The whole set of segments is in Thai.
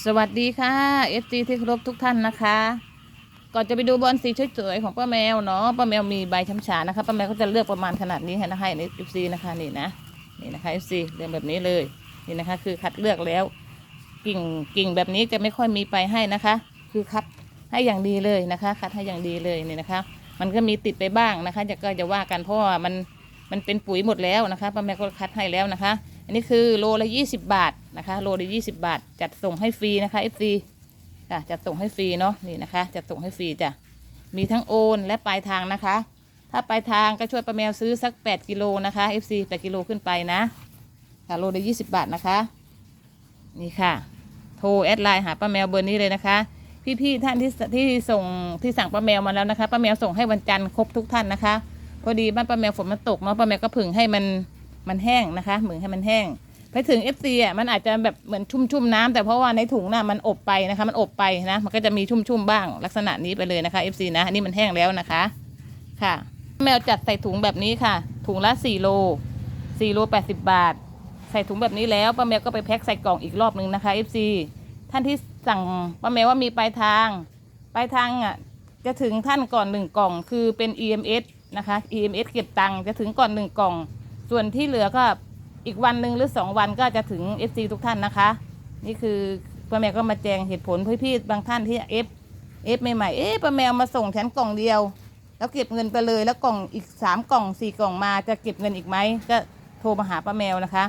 สวัสดีค่ะเอฟซีที่เคารพทุกท่านนะคะ ก่อนจะไปดูบอลสีสวยๆของป้าแมวเนาะป้าแมวมีใบช้ำฉานะคะป้าแมวก็จะเลือกประมาณขนาดนี้ให้นะให้ในเอฟซีนะคะนี่นะนี่นะคะเอฟซีเลือกแบบนี้เลยนี่นะคะ คือคัดเลือกแล้วกิ่งกิ่งแบบนี้จะไม่ค่อยมีไปให้นะคะ คือคัดให้อย่างดีเลยนะคะ คัดให้อย่างดีเลยนี่นะคะ มันก็มีติดไปบ้างนะคะจะก็จะว่ากันเพราะว่ามันมันเป็นปุ๋ยหมดแล้วนะคะป้าแมวก็คัดให้แล้วนะคะ อันนี้คือโลละยี่สิบบาทนะคะ โลละยี่สิบาท จัดส่งให้ฟรีนะคะเอฟซีค่ะจัดส่งให้ฟรีเนาะนี่นะคะ จัดส่งให้ฟรีจ้ะมีทั้งโอนและปลายทางนะคะ ถ้าปลายทางก็ช่วยป้าแมวซื้อสัก8กิโลนะคะเอฟซีแปดกิโลขึ้นไปนะค่ะโลละยี่สิบาทนะคะ นี่ค่ะ โทรแอดไลน์หาป้าแมวเบอร์นี้เลยนะคะพี่ๆท่านที่ที่ส่งที่สั่งป้าแมวมาแล้วนะคะป้าแมวส่งให้วันจันทร์ครบทุกท่านนะคะ พอดีบ้านป้าแมวฝนมันตกเนาะป้าแมวก็ผึ่งให้มัน มันแห้งนะคะผึ่งให้มันแห้ง ไปถึง FC อะมันอาจจะแบบเหมือนชุ่มๆน้ำแต่เพราะว่าในถุงน่ะมันอบไปนะคะมันอบไปนะมันก็จะมีชุ่มๆบ้างลักษณะนี้ไปเลยนะคะ FC นะอันนี้มันแห้งแล้วนะคะค่ะ แมวจัดใส่ถุงแบบนี้ค่ะ ถุงละ4โล4โล80 บาท ใส่ถุงแบบนี้แล้วป้าแมวก็ไปแพ็คใส่กล่องอีกรอบนึงนะคะ FC ท่านที่สั่งป้าแมวว่ามีปลายทางปลายทางอะจะถึงท่านก่อนหนึ่งกล่องคือเป็น EMS นะคะ EMS เก็บตังค์จะถึงก่อนหนึ่งกล่อง ส่วนที่เหลือก็อีกวันหนึ่งหรือสองวันก็จะถึง FC ทุกท่านนะคะ นี่คือป้าแมวก็มาแจงเหตุผลเพื่อพี่ๆบางท่านที่ F F ใหม่ๆเอ๊ะป้าแมวมาส่งฉันกล่องเดียว แล้วเก็บเงินไปเลยแล้วกล่องอีกสามกล่องสี่กล่องมาจะเก็บเงินอีกไหมก็โทรมาหาป้าแมวนะคะ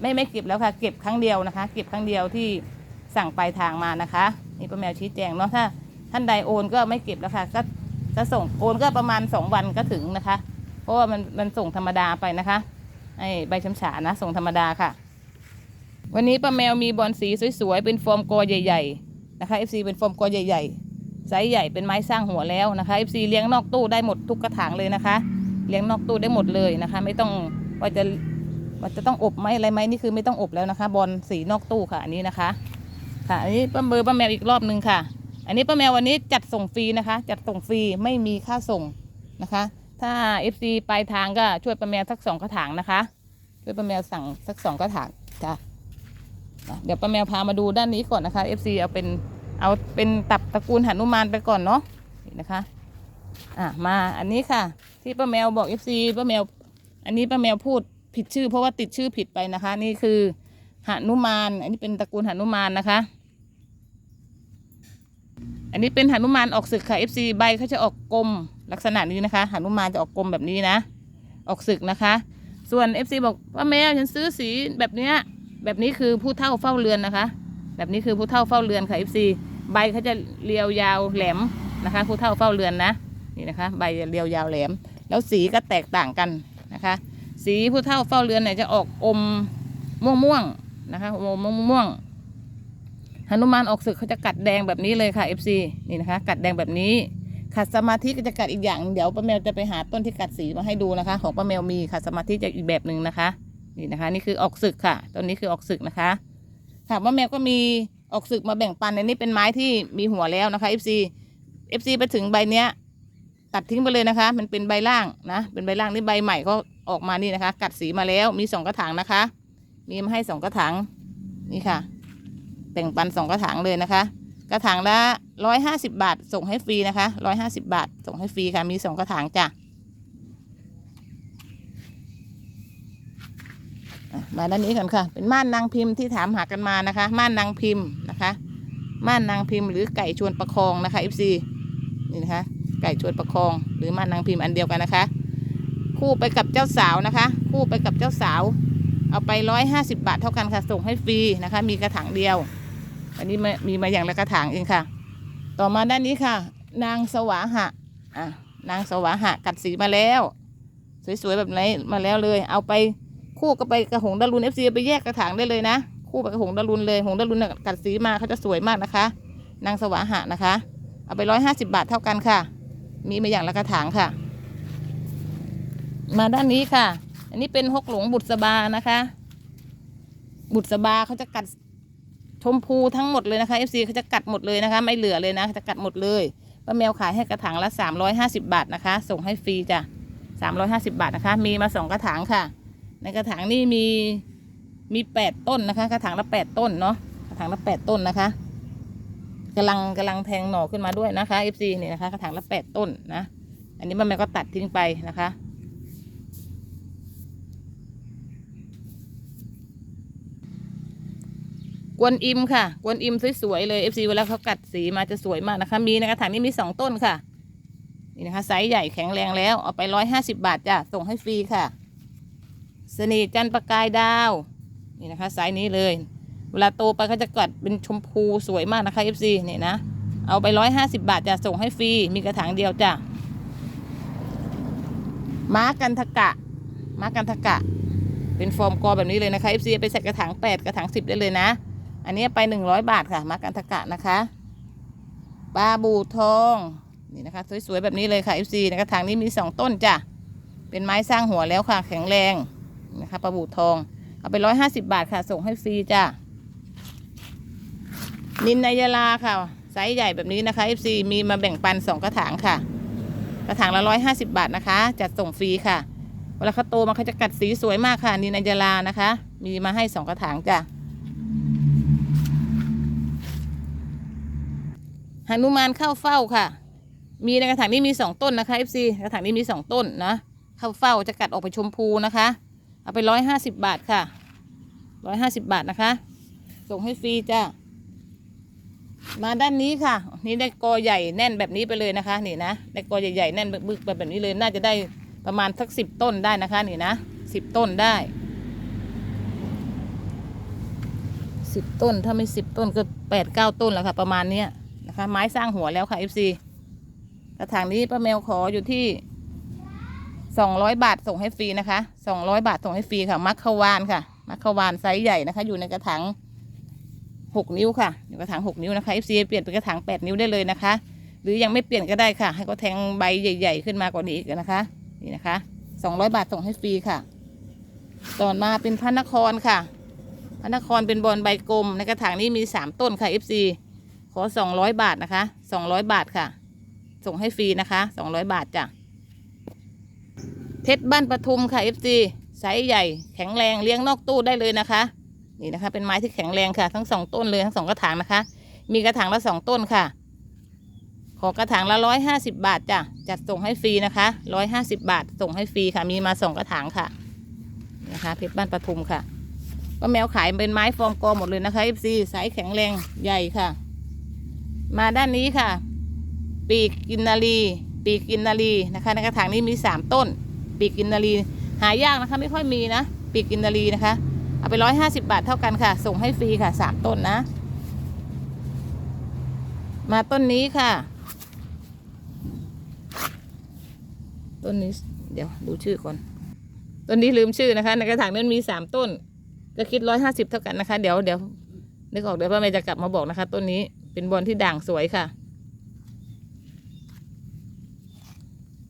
ไม่ไม่เก็บแล้วค่ะ เก็บครั้งเดียวนะคะ เก็บครั้งเดียวที่สั่งปลายทางมานะคะ นี่ป้าแมวชี้แจงเนาะถ้าท่านใดโอนก็ไม่เก็บแล้วค่ะ ก็จะส่งโอนก็ประมาณสองวันก็ถึงนะคะ ราะว่ามันมันส่งธรรมดาไปนะคะไอ้ใบช้ำฉานะ ส่งธรรมดาค่ะ วันนี้ป้าแมวมีบอลสีสวยๆ เป็นฟอร์มกอใหญ่ ๆ นะคะ FC เป็นฟอร์มกอใหญ่ๆไซส์ใหญ่เป็นไม้สร้างหัวแล้วนะคะ FC เลี้ยงนอกตู้ได้หมดทุกกระถางเลยนะคะ เลี้ยงนอกตู้ได้หมดเลยนะคะ ไม่ต้องว่าจะว่าจะต้องอบไหมอะไรไหมนี่คือไม่ต้องอบแล้วนะคะ บอลสีนอกตู้ค่ะอันนี้นะคะ ค่ะอันนี้ป้าเบอร์ป้าแมวอีกรอบนึงค่ะ อันนี้ป้าแมววันนี้จัดส่งฟรีนะคะ จัดส่งฟรีไม่มีค่าส่งนะคะ ถ้า FC ปลายทางก็ช่วยป้าแมวสักสองกระถางนะคะ ช่วยป้าแมวสั่งสักสองกระถางจ้ะอะเดี๋ยวป้าแมวพามาดูด้านนี้ก่อนนะคะ FC เอาเป็นเอาเป็นตับตระกูลหนุมานไปก่อนเนาะนี่นะคะอะมาอันนี้ค่ะ ที่ป้าแมวบอก FC ป้าแมว อันนี้ป้าแมวพูดผิดชื่อ เพราะว่าติดชื่อผิดไปนะคะ นี่คือหนุมาน อันนี้เป็นตระกูลหนุมานนะคะ อันนี้เป็นหนุมานออกศึกค่ะ FC ใบเขาจะออกกลม ลักษณะนี้นะคะหนุมานจะออกกลมแบบนี้นะ ออกศึกนะคะ ส่วน FC บอกว่าแมวฉันซื้อสีแบบเนี้ยแบบนี้คือผู้เท่าเฝ้าเรือนนะคะ แบบนี้คือผู้เท่าเฝ้าเรือนค่ะ FC ใบเขาจะเรียวยาวแหลมนะคะผู้เท่าเฝ้าเรือนนะนี่นะคะ ใบเรียวยาวแหลม แล้วสีก็แตกต่างกันนะคะ สีผู้เท่าเฝ้าเรือนเนี่ยจะออกอมม่วงม่วงๆนะคะอมม่วงม่วงๆหนุมานออกศึกเขาจะกัดแดงแบบนี้เลยค่ะ FC นี่นะคะ กัดแดงแบบนี้ ขัดสมาธิก็จะกัดอีกอย่าง เดี๋ยวป้าแมวจะไปหาต้นที่กัดสีมาให้ดูนะคะ ของป้าแมวมีขัดสมาธิจะอีกแบบหนึ่งนะคะ นี่นะคะ นี่คือออกศึกค่ะต้นนี้คือออกศึกนะคะค่ะป้าแมวก็มีออกศึกมาแบ่งปันในนี้เป็นไม้ที่มีหัวแล้วนะคะ FC FC ไปถึงใบเนี้ย ตัดทิ้งไปเลยนะคะ มันเป็นใบล่างนะเป็นใบล่างนี่ใบใหม่ก็ออกมานี่นะคะ กัดสีมาแล้วมีสองกระถางนะคะ มีมาให้สองกระถางนี่ค่ะแบ่งปันสองกระถางเลยนะคะ กระถางละร้อยห้าสิบาท ส่งให้ฟรีนะคะร้อยห้าสิบาท ส่งให้ฟรีค่ะมีสองกระถางจ้ะมาด้านนี้ก่อนค่ะ เป็นม่านนางพิมพ์ที่ถามหากันมานะคะ ม่านนางพิมพ์นะคะม่านนางพิมพ์หรือไก่ชวนประคองนะคะ FC นี่นะคะ ไก่ชวนประคองหรือม่านนางพิมพ์อันเดียวกันนะคะ คู่ไปกับเจ้าสาวนะคะ คู่ไปกับเจ้าสาว เอาไปร้อยห้าสิบาทเท่ากันค่ะส่งให้ฟรีนะคะ มีกระถางเดียว อันนี้มีมาอย่างละกระถางเองค่ะ ต่อมาด้านนี้ค่ะ นางสวาหะอะนางสวาหะกัดสีมาแล้ว สวยๆแบบไหนมาแล้วเลย เอาไปคู่ก็ไปกระหงดารุนเอฟซีไปแยกกระถางได้เลยนะ คู่ไปกระหงดารุนเลยหงดารุนกัดสีมาเขาจะสวยมากนะคะ นางสวาหะนะคะ เอาไปร้อยห้าสิบาทเท่ากันค่ะ มีมาอย่างละกระถางค่ะ มาด้านนี้ค่ะ อันนี้เป็นฮกหลงบุษบานะคะ บุษบาเขาจะกัด ชมพูทั้งหมดเลยนะคะ FC เขาจะกัดหมดเลยนะคะ ไม่เหลือเลยนะจะกัดหมดเลยป้าแมวขายให้กระถางละ 350 บาทนะคะ ส่งให้ฟรีจ้ะ350 บาทนะคะ มีมาสองกระถางค่ะ ในกระถางนี่มีมี 8 ต้นนะคะ กระถางละ 8 ต้นเนาะกระถางละแปดต้นนะคะกำลังกำลังแทงหน่อขึ้นมาด้วยนะคะ FC นี่นะคะ กระถางละแปดต้นนะ อันนี้มันก็ตัดทิ้งไปนะคะ กวนอิมค่ะ กวนอิมสวยๆเลย FC เวลาเขากัดสีมาจะสวยมากนะคะ มีในกระถางนี้มีสองต้นค่ะ นี่นะคะไซส์ใหญ่แข็งแรงแล้ว เอาไปร้อยห้าสิบาทจ้ะ ส่งให้ฟรีค่ะ สนีจันประกายดาว นี่นะคะไซส์นี้เลย เวลาโตไปเขาจะกัดเป็นชมพูสวยมากนะคะ FC นี่นะ เอาไปร้อยห้าสิบาทจะส่งให้ฟรี มีกระถางเดียวจ้ะ ม้ากันทกะ ม้ากันทกะ เป็นฟอร์มกอแบบนี้เลยนะคะ FC ไปใส่กระถางแปดกระถางสิบได้เลยนะ อันนี้ไปหนึ่งร้อยบาทค่ะม้ากันทกะนะคะปลาบูทองนี่นะคะ สวยๆแบบนี้เลยค่ะ FC ในกระถางนี้มีสองต้นจ้ะเป็นไม้สร้างหัวแล้วค่ะ แข็งแรงนะคะปลาบูทอง เอาไปร้อยห้าสิบาทค่ะ ส่งให้ฟรีจ้ะนินนายาลาค่ะไซส์ใหญ่แบบนี้นะคะ FC มีมาแบ่งปันสองกระถางค่ะ กระถางละร้อยห้าสิบาทนะคะ จัดส่งฟรีค่ะเวลาเขาโตมาเขาจะกัดสีสวยมากค่ะนินนายาลานะคะ มีมาให้สองกระถางจ้ะ หนุมานเข้าเฝ้าค่ะ มีในกระถางนี้มีสองต้นนะคะ FC กระถางนี้มีสองต้นนะเข้าเฝ้าจะกัดออกไปชมพูนะคะ เอาไปร้อยห้าสิบบาทค่ะร้อยห้าสิบบาทนะคะ ส่งให้ฟรีจ้ามาด้านนี้ค่ะ นี่ได้กอใหญ่แน่นแบบนี้ไปเลยนะคะนี่นะได้กอใหญ่ๆแน่นบึกไปแบบนี้เลยน่าจะได้ประมาณสักสิบต้นได้นะคะนี่นะสิบต้นได้สิบต้นถ้าไม่สิบต้นก็แปดเก้าต้นแล้วค่ะ ประมาณเนี้ย นะคะ ไม้สร้างหัวแล้วค่ะ FC กระถางนี้ป้าแมวขออยู่ที่สองร้อยบาทส่งให้ฟรีนะคะสองร้อยบาทส่งให้ฟรีค่ะมัคควานค่ะมัคควานไซส์ใหญ่นะคะ อยู่ในกระถางหกนิ้วค่ะอยู่กระถางหกนิ้วนะคะ FC เปลี่ยนเป็นกระถางแปดนิ้วได้เลยนะคะ หรือยังไม่เปลี่ยนก็ได้ค่ะ ให้เขาแทงใบใหญ่ ๆ ขึ้นมากว่านี้อีกนะคะนี่นะคะสองร้อยบาทส่งให้ฟรีค่ะ ต่อมาเป็นพระนครค่ะ พระนครเป็นบอลใบกลมในกระถางนี้มีสามต้นค่ะ FC ขอสองร้อยบาทนะคะสองร้อยบาทค่ะ ส่งให้ฟรีนะคะสองร้อยบาทจ้ะเพชรบ้านปทุมค่ะ FC ไซส์ใหญ่แข็งแรงเลี้ยงนอกตู้ได้เลยนะคะ นี่นะคะ เป็นไม้ที่แข็งแรงค่ะ ทั้งสองต้นเลยทั้งสองกระถางนะคะ มีกระถางละสองต้นค่ะ ขอกระถางละร้อยห้าสิบบาทจ้ะจัดส่งให้ฟรีนะคะร้อยห้าสิบบาท ส่งให้ฟรีค่ะ มีมาสองกระถางค่ะนะคะเพชรบ้านปทุมค่ะป้าแมวขายเป็นไม้ฟอร์มกอหมดเลยนะคะ FC ไซส์แข็งแรงใหญ่ค่ะ มาด้านนี้ค่ะ ปีกกินนารีปีกกินนารีนะคะในกระถางนี้มีสามต้น ปีกกินนารีหายากนะคะ ไม่ค่อยมีนะ ปีกกินนารีนะคะ เอาไปร้อยห้าสิบาทเท่ากันค่ะ ส่งให้ฟรีค่ะสามต้นนะ มาต้นนี้ค่ะ ต้นนี้เดี๋ยวดูชื่อก่อนต้นนี้ลืมชื่อนะคะ ในกระถางนั้นมีสามต้น ก็คิดร้อยห้าสิบเท่ากันนะคะ เดี๋ยวเดี๋ยวนึกออกเดี๋ยวป้าเมย์จะกลับมาบอกนะคะ ต้นนี้ เป็นบอลที่ด่างสวยค่ะ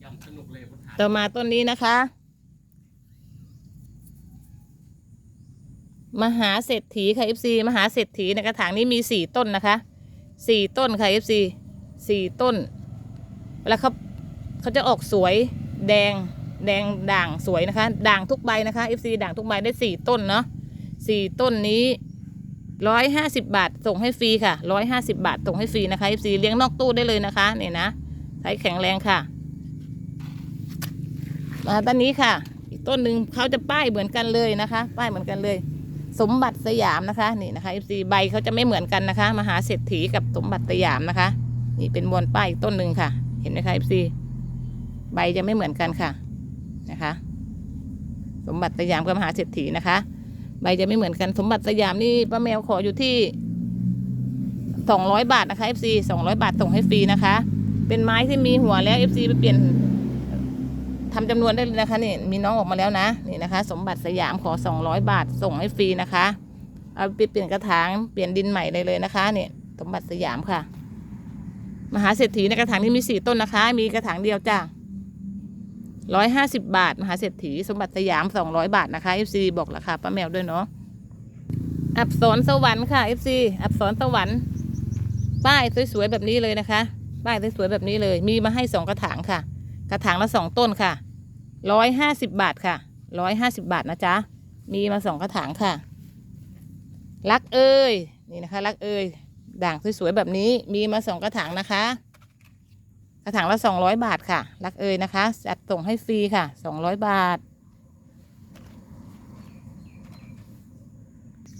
ยังสนุกเลยคุณหาต่อมาต้นนี้นะคะ มหาเศรษฐีค่ะ FC มหาเศรษฐีในกระถางนี้มีสี่ต้นนะคะสี่ต้นค่ะ FC สี่ต้นเวลาเขาเขาจะออกสวยแดงแดงด่างสวยนะคะ ด่างทุกใบนะคะ FC ด่างทุกใบได้สี่ต้นเนาะสี่ต้นนี้ ร้อยห้าสิบบาทส่งให้ฟรีค่ะร้อยห้าสิบาทส่งให้ฟรีนะคะ FC เลี้ยงนอกตู้ได้เลยนะคะเนี่ยนะใช้แข็งแรงค่ะ มาต้นนี้ค่ะ อีกต้นหนึ่งเขาจะป้ายเหมือนกันเลยนะคะ ป้ายเหมือนกันเลย สมบัติสยามนะคะนี่นะคะ FC ใบเขาจะไม่เหมือนกันนะคะ มหาเศรษฐีกับสมบัติสยามนะคะ นี่เป็นบอนป้ายอีกต้นหนึ่งค่ะ เห็นไหมคะ FC ใบจะไม่เหมือนกันค่ะนะคะ สมบัติสยามกับมหาเศรษฐีนะคะ ใบจะไม่เหมือนกันสมบัติสยามนี่ป้าแมวขออยู่ที่สองร้อยบาทนะคะ FC สองร้อยบาทส่งให้ฟรีนะคะ เป็นไม้ที่มีหัวแล้ว FC ไปเปลี่ยนทำจำนวนได้เลยนะคะนี่มีน้องออกมาแล้วนะนี่นะคะ สมบัติสยามขอ200บาทส่งให้ฟรีนะคะเอาไปเปลี่ยนกระถางเปลี่ยนดินใหม่ได้เลยนะคะเนี่ยสมบัติสยามค่ะ มหาเศรษฐีในกระถางที่มีสี่ต้นนะคะ มีกระถางเดียวจ้า ร้อยห้าสิบบาทมหาเศรษฐีสมบัติสยามสองร้อยบาทนะคะ FC บอกราคาป้าแมวด้วยเนาะอับสรสวรรค์ค่ะ FC อับสรสวรรค์ป้ายสวยๆแบบนี้เลยนะคะป้ายสวยๆแบบนี้เลย มีมาให้สองกระถางค่ะ กระถางละสองต้นค่ะร้อยห้าสิบบาทค่ะร้อยห้าสิบบาทนะจ๊ะมีมาสองกระถางค่ะ รักเอ้ยนี่นะคะ รักเอ้ยด่างสวยๆแบบนี้มีมาสองกระถางนะคะ ระถางละสองร้อยบาทค่ะ รักเอยนะคะจัดส่งให้ฟรีค่ะสองร้อยบาท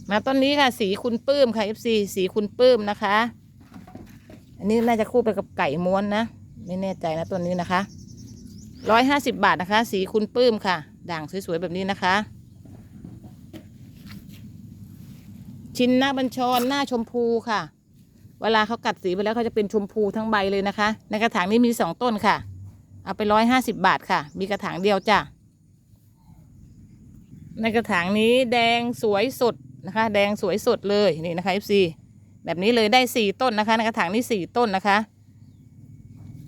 มาต้นนี้ค่ะ สีคุณปื้มค่ะ FC สีคุณปื้มนะคะ อันนี้น่าจะคู่ไปกับไก่ม้วนนะ ไม่แน่ใจนะตัวนี้นะคะร้อยห้าสิบบาทนะคะ สีคุณปื้มค่ะ ด่างสวยๆแบบนี้นะคะ ชินหน้าบัญชรหน้าชมพูค่ะ เวลาเขากัดสีไปแล้วเขาจะเป็นชมพูทั้งใบเลยนะคะ ในกระถางนี้มีสองต้นค่ะ เอาไปร้อยห้าสิบบาทค่ะ มีกระถางเดียวจ้ะ ในกระถางนี้แดงสวยสดนะคะ แดงสวยสดเลยนี่นะคะ FC แบบนี้เลยได้สี่ต้นนะคะ ในกระถางนี้สี่ต้นนะคะ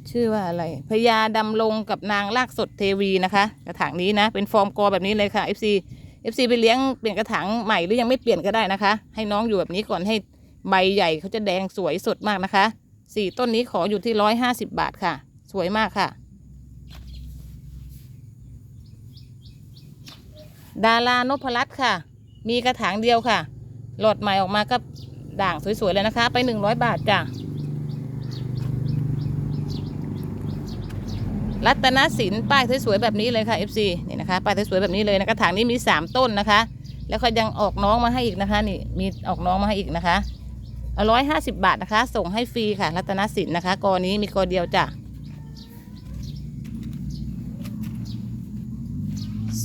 ชื่อว่าอะไรพญาดำลงกับนางลากสดเทวีนะคะ กระถางนี้นะ เป็นฟอร์มกอแบบนี้เลยค่ะ FC FC ไปเลี้ยงเปลี่ยนกระถางใหม่หรือยังไม่เปลี่ยนก็ได้นะคะ ให้น้องอยู่แบบนี้ก่อนให้ ใบใหญ่เขาจะแดงสวยสดมากนะคะสี่ต้นนี้ขออยู่ที่ร้อยห้าสิบบาทค่ะ สวยมากค่ะ ดารานพรัตน์ค่ะ มีกระถางเดียวค่ะ หลอดใหม่ออกมาก็ด่างสวยๆเลยนะคะ ไปหนึ่งร้อยบาทจ้ะรัตนสินป้ายสวยๆแบบนี้เลยค่ะ FC นี่นะคะป้ายสวยๆแบบนี้เลยนะกระถางนี้มีสามต้นนะคะ แล้วก็ยังออกน้องมาให้อีกนะคะ นี่มีออกน้องมาให้อีกนะคะ ร้อยห้าสิบบาทนะคะ ส่งให้ฟรีค่ะ รัตนสินนะคะ กอนี้มีกอเดียวจ้ะ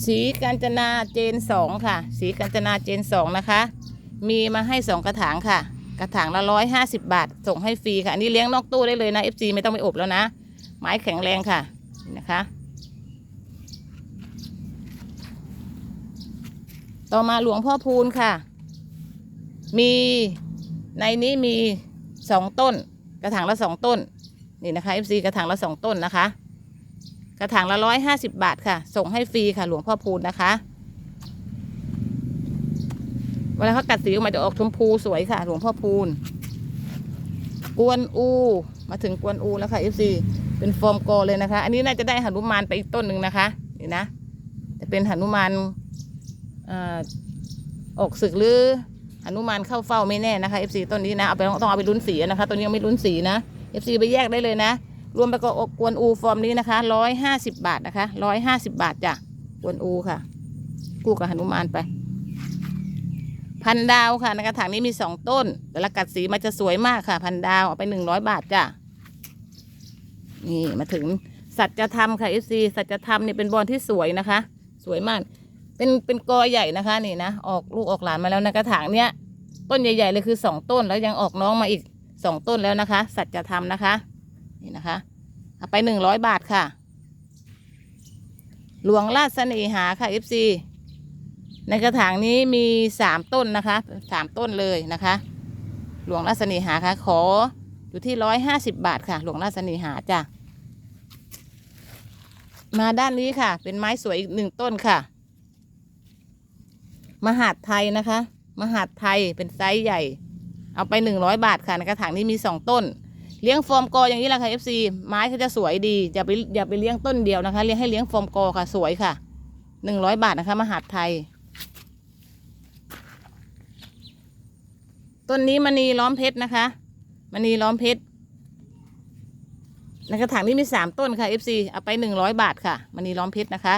สีกัญจนาเจนสองค่ะ สีกัญจนาเจนสองนะคะ มีมาให้สองกระถางค่ะ กระถางละร้อยห้าสิบบาท ส่งให้ฟรีค่ะ อันนี้เลี้ยงนอกตู้ได้เลยนะ FC ไม่ต้องไปอบแล้วนะ ไม้แข็งแรงค่ะนี่นะคะต่อมาหลวงพ่อพูนค่ะ มี ในนี้มีสองต้น กระถางละสองต้น นี่นะคะ FC กระถางละสองต้นนะคะ กระถางละร้อยห้าสิบบาทค่ะ ส่งให้ฟรีค่ะ หลวงพ่อพูนนะคะเวลาเขากัดสีออกมาจะออกชมพูสวยค่ะ หลวงพ่อพูน กวนอู มาถึงกวนอูแล้วค่ะ FC เป็นฟอร์มโกเลยนะคะ อันนี้น่าจะได้หนุมานไปอีกต้นหนึ่งนะคะนี่นะจะเป็นหนุมานอออกศึกหรือ หนุมานเข้าเฝ้าไม่แน่นะคะ FC ต้นนี้นะเอาไปต้องเอาไปลุ้นสีนะคะ ต้นนี้ยังไม่ลุ้นสีนะ FC ไปแยกได้เลยนะ รวมไปก็กวนอูฟอร์มนี้นะคะร้อยห้าสิบบาทนะคะร้อยห้าสิบบาทจ้ะกวนอูค่ะกู้กับหนุมานไป พันดาวค่ะในกระถางนี้มีสองต้น แต่ละกัดสีมันจะสวยมากค่ะ พันดาวเอาไปหนึ่งร้อยบาทจ้ะนี่มาถึงสัจธรรมค่ะ FC สัจธรรมนี่เป็นบอลที่สวยนะคะ สวยมาก เป็นเป็นกอใหญ่นะคะนี่นะออกลูกออกหลานมาแล้วในะกระถางเนี้ยต้นใหญ่ๆเลยคือสองต้นแล้วยังออกน้องมาอีกสองต้นแล้วนะคะ สัจธรรมนะคะ นี่นะคะเอาไปหนึ่งร้อยบาทค่ะ หลวงราชเสน่หาค่ะ FC ในกระถางนี้มีสามต้นนะคะสามต้นเลยนะคะ หลวงราชเสน่หาค่ะ ขออยู่ที่ร้อยห้าสิบบาทค่ะ หลวงราชเสน่หาจ้ะมาด้านนี้ค่ะ เป็นไม้สวยอีกหนึ่งต้นค่ะ มหาดไทยนะคะ มหาดไทยเป็นไซส์ใหญ่ เอาไปหนึ่งร้อยบาทค่ะในกระถางนี้มีสองต้น เลี้ยงฟอร์มกออย่างนี้แหละค่ะ FC ไม้เขาจะสวยดีอย่าไปอย่าไปเลี้ยงต้นเดียวนะคะเลี้ยงให้เลี้ยงฟอร์มกอค่ะสวยค่ะหนึ่งร้อยบาทนะคะ มหาดไทย ต้นนี้มณีล้อมเพชรนะคะมณีล้อมเพชรในกระถางนี้มีสามต้นค่ะ FC เอาไปหนึ่งร้อยบาทค่ะมณีล้อมเพชรนะคะ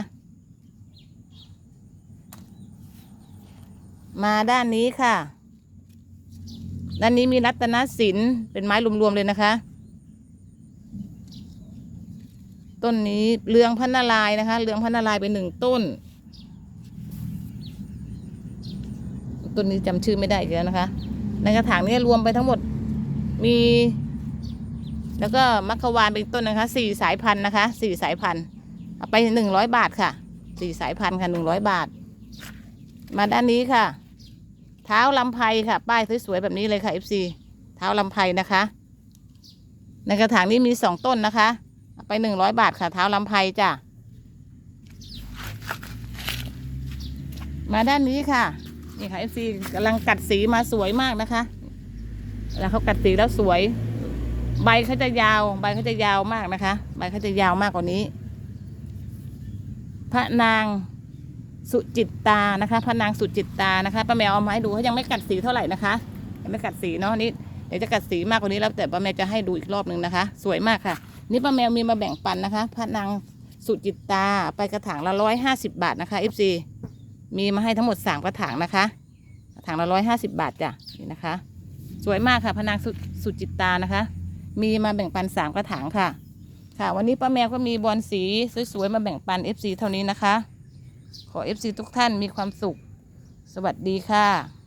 มาด้านนี้ค่ะ ด้านนี้มีรัตนศิลป์เป็นไม้รวมๆเลยนะคะ ต้นนี้เรืองพันนารายนะคะ เรืองพันนารายเป็นหนึ่งต้น ต้นนี้จำชื่อไม่ได้อีกแล้วนะคะ ในกระถางนี้รวมไปทั้งหมดมี แล้วก็มัคควานเป็นต้นนะคะสี่สายพันธุ์นะคะสี่สายพันธุ์เอาไปหนึ่งร้อยบาทค่ะสี่สายพันธุ์ค่ะหนึ่งร้อยบาท มาด้านนี้ค่ะ เท้าลำไพค่ะ ป้ายสวยๆแบบนี้เลยค่ะ FC เท้าลำไพนะคะ ในกระถางนี้มีสองต้นนะคะ ไปหนึ่งร้อยบาทค่ะ เท้าลำไพจ้ะ มาด้านนี้ค่ะ นี่ค่ะ FC กำลังกัดสีมาสวยมากนะคะ แล้วเขากัดสีแล้วสวย ใบเขาจะยาว ใบเขาจะยาวมากนะคะ ใบเขาจะยาวมากกว่านี้ พระนาง สุจิตตานะคะพระนางสุจิตตานะคะป้าแมวเอามาให้ดูเขายังไม่กัดสีเท่าไหร่นะคะยังไม่กัดสีเนาะนี่เดี๋ยวจะกัดสีมากกว่านี้แล้วแต่ป้าแมวจะให้ดูอีกรอบหนึ่งนะคะ สวยมากค่ะ นี่ป้าแมวมีมาแบ่งปันนะคะ พระนางสุจิตตาไปกระถางละร้อยห้าสิบบาทนะคะ FC มีมาให้ทั้งหมดสามกระถางนะคะกระถางละร้อยห้าสิบบาทจ้ะนี่นะคะ สวยมากค่ะพระนางสุสุจิตตานะคะ มีมาแบ่งปันสามกระถางค่ะ ค่ะ วันนี้ป้าแมวก็มีบอลสีสวยๆมาแบ่งปัน FC เท่านี้นะคะ ขอเอฟซีทุกท่านมีความสุข สวัสดีค่ะ